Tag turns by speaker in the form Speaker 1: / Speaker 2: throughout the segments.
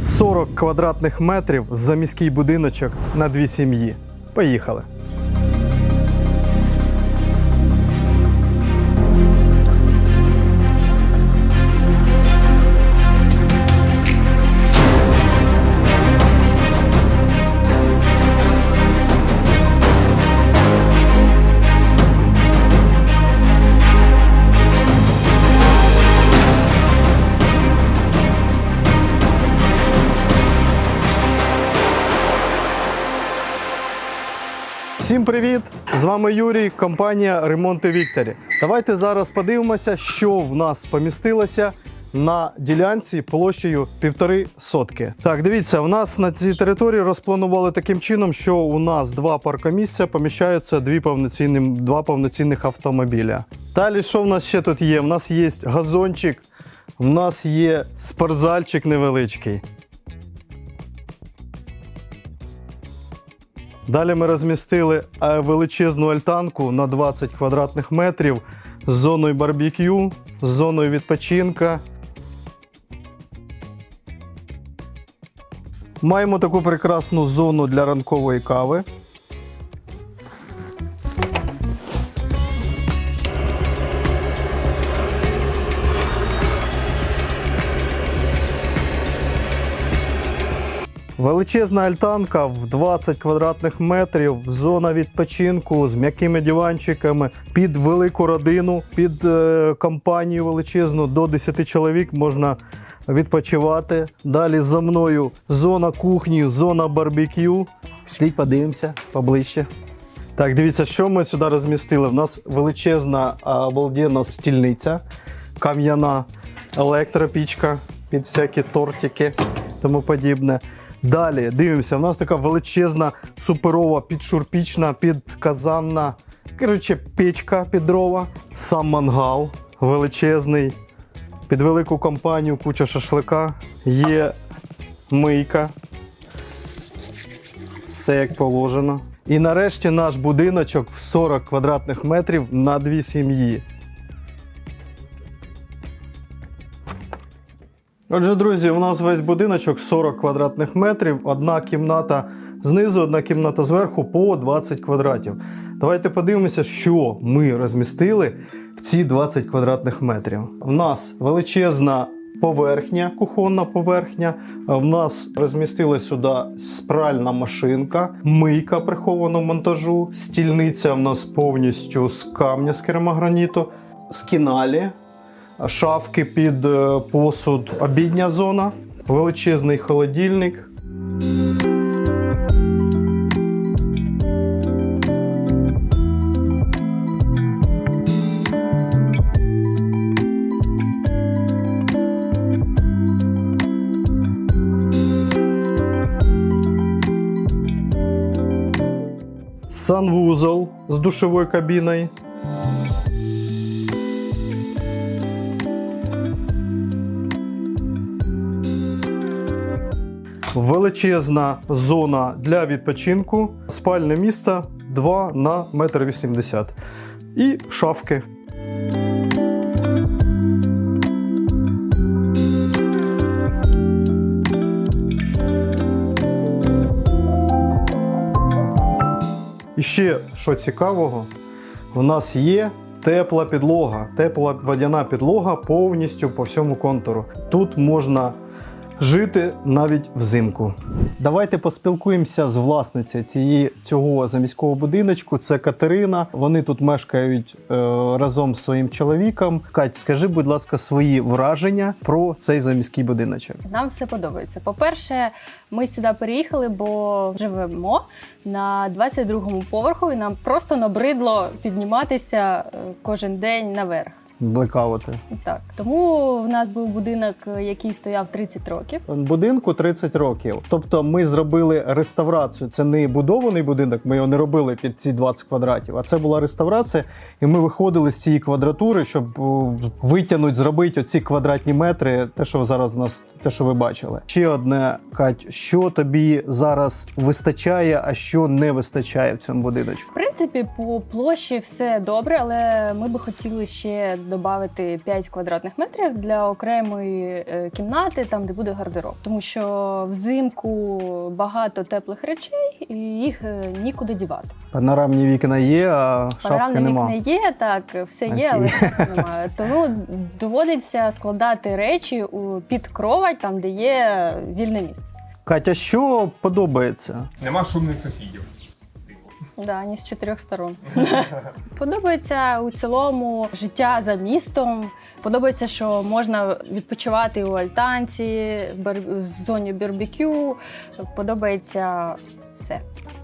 Speaker 1: 40 квадратних метрів за міський будиночок на дві сім'ї. Поїхали. Всім привіт! З вами Юрій, компанія Ремонти Вікторі. Давайте зараз подивимося, що в нас помістилося на ділянці площею півтори сотки. Так, дивіться, в нас на цій території розпланували таким чином, що у нас два паркомісця поміщаються дві повноцінні, два повноцінних автомобіля. Далі, що в нас ще тут є? У нас є газончик, у нас є спортзальчик невеличкий. Далі ми розмістили е, величезну альтанку на 20 квадратних метрів з зоною барбекю, з зоною відпочинка. Маємо таку прекрасну зону для ранкової кави. Величезна альтанка в 20 квадратних метрів, зона відпочинку з м'якими диванчиками під велику родину, під е, компанію величезну до 10 чоловік можна відпочивати. Далі за мною зона кухні, зона барбекю. Пішліть, подивимося поближче. Так, дивіться, що ми сюди розмістили. У нас величезна обалденна стільниця, кам'яна електропічка під всякі тортики тому подібне. Далі дивимося, у нас така величезна суперова підшурпічна, підказанна, коротше, печка під дрова, сам мангал величезний, під велику компанію, куча шашлика, є мийка, все як положено. І нарешті наш будиночок в 40 квадратних метрів на дві сім'ї. Отже, друзі, у нас весь будиночок 40 квадратних метрів, одна кімната знизу, одна кімната зверху по 20 квадратів. Давайте подивимося, що ми розмістили в ці 20 квадратних метрів. У нас величезна поверхня, кухонна поверхня. В нас розмістили сюди спральна машинка, мийка прихованого монтажу, стільниця в нас повністю з камня з керамограніту, з кіналі шафки під е, посуд, обідня зона, величезний холодильник. Санвузол з душовою кабіною. Величезна зона для відпочинку, спальне місце 2 на 1,80 м. І шафки. І ще що цікавого, у нас є тепла підлога, тепла водяна підлога повністю по всьому контуру. Тут можна жити навіть взимку. Давайте поспілкуємося з власницею цієї цього заміського будиночку. Це Катерина. Вони тут мешкають е, разом з своїм чоловіком. Кать, скажи, будь ласка, свої враження про цей заміський будиночок.
Speaker 2: Нам все подобається. По-перше, ми сюди переїхали, бо живемо на 22-му поверху, і нам просто набридло підніматися е, кожен день наверх.
Speaker 1: Блекаути.
Speaker 2: Так, тому в нас був будинок, е, який стояв 30 років.
Speaker 1: Будинку 30 років. Тобто ми зробили реставрацію. Це не будований будинок, ми його не робили під ці 20 квадратів, а це була реставрація. І ми виходили з цієї квадратури, щоб витягнути, зробити оці квадратні метри, те, що зараз у нас, те, що ви бачили. Ще одне, Кать, що тобі зараз вистачає, а що не вистачає в цьому будиночку?
Speaker 2: В принципі, по площі все добре, але ми би хотіли ще додати 5 квадратних метрів для окремої е, кімнати, там де буде гардероб. Тому що взимку багато теплих речей і їх е, нікуди дівати.
Speaker 1: Панорамні вікна є, а шафки
Speaker 2: Панорамні
Speaker 1: нема.
Speaker 2: вікна є, так, все є, але шафки немає. Тому доводиться складати речі у під кровать, там де є вільне місце.
Speaker 1: Катя, що подобається?
Speaker 3: Нема шумних сусідів.
Speaker 2: Да, ні з чотирьох сторон. Подобається у цілому життя за містом. Подобається, що можна відпочивати у альтанці, в зоні барбекю. Подобається все.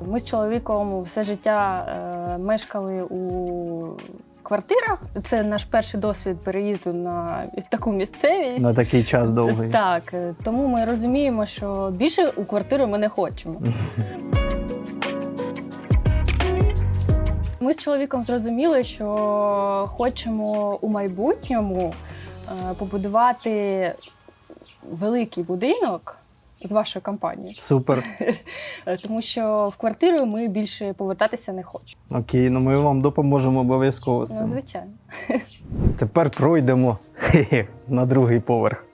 Speaker 2: Ми з чоловіком все життя е, мешкали у квартирах. Це наш перший досвід переїзду на таку місцевість.
Speaker 1: На такий час довгий.
Speaker 2: Так, е, тому ми розуміємо, що більше у квартиру ми не хочемо. Ми з чоловіком зрозуміли, що хочемо у майбутньому е, побудувати великий будинок з вашою компанією,
Speaker 1: Супер.
Speaker 2: Тому що в квартиру ми більше повертатися не хочемо.
Speaker 1: Окей, ну ми вам допоможемо обов'язково з
Speaker 2: Ну, звичайно.
Speaker 1: Тепер пройдемо на другий поверх.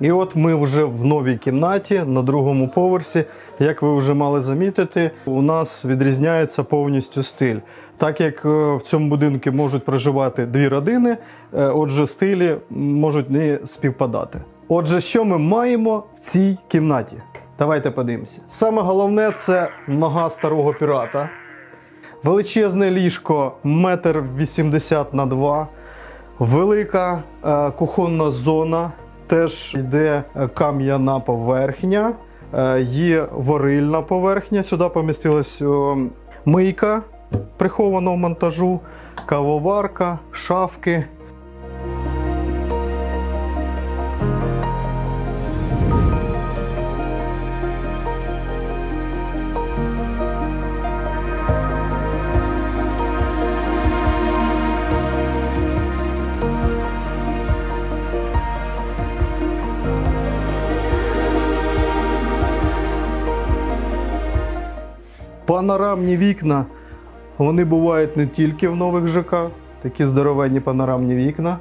Speaker 1: І от ми вже в новій кімнаті на другому поверсі. Як ви вже мали замітити, у нас відрізняється повністю стиль. Так як е, в цьому будинку можуть проживати дві родини, е, отже, стилі можуть не співпадати. Отже, що ми маємо в цій кімнаті? Давайте подивимося. Саме головне це нога старого пірата. Величезне ліжко, метр вісімдесят на два. Велика е, кухонна зона. Теж йде е, кам'яна поверхня, е, є варильна поверхня. Сюди помістилась мийка прихованого монтажу, кавоварка, шафки. Панорамні вікна. Вони бувають не тільки в нових ЖК, такі здоровенні панорамні вікна.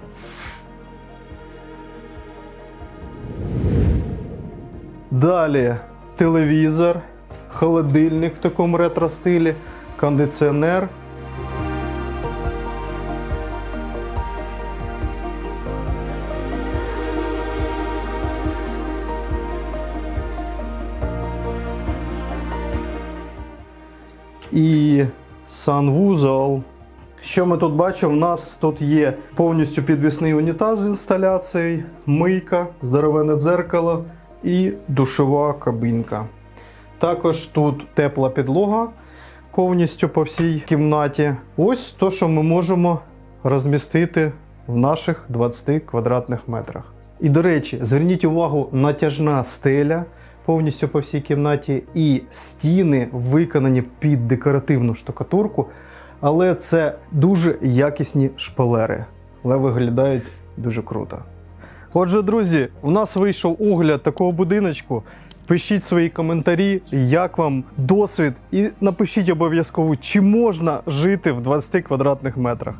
Speaker 1: Далі телевізор, холодильник в такому ретро-стилі, кондиціонер. І санвузол. Що ми тут бачимо? У нас тут є повністю підвісний унітаз з інсталяцією, мийка, здоровенне дзеркало і душова кабінка. Також тут тепла підлога повністю по всій кімнаті. Ось то, що ми можемо розмістити в наших 20 квадратних метрах. І до речі, зверніть увагу, натяжна стеля повністю по всій кімнаті, і стіни виконані під декоративну штукатурку, але це дуже якісні шпалери, але виглядають дуже круто. Отже, друзі, у нас вийшов огляд такого будиночку. Пишіть свої коментарі, як вам досвід, і напишіть обов'язково, чи можна жити в 20 квадратних метрах.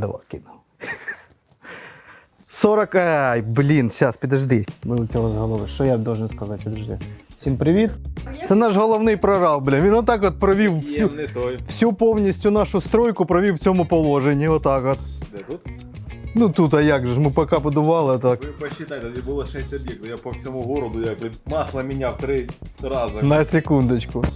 Speaker 1: Два кину. 40. Ай, блін, зараз, підожди. Вилетіло з голови. Що я должен сказати? Підожди. Всім привіт. Це наш головний прораб, бля. Він отак от провів всю, всю повністю нашу стройку провів в цьому положенні. Отак от.
Speaker 3: Де тут?
Speaker 1: Ну тут, а як же ж, ми поки будували так.
Speaker 3: Ви посчитайте, тоді було 6 об'єктів. Я по всьому городу як масло міняв три рази.
Speaker 1: На секундочку.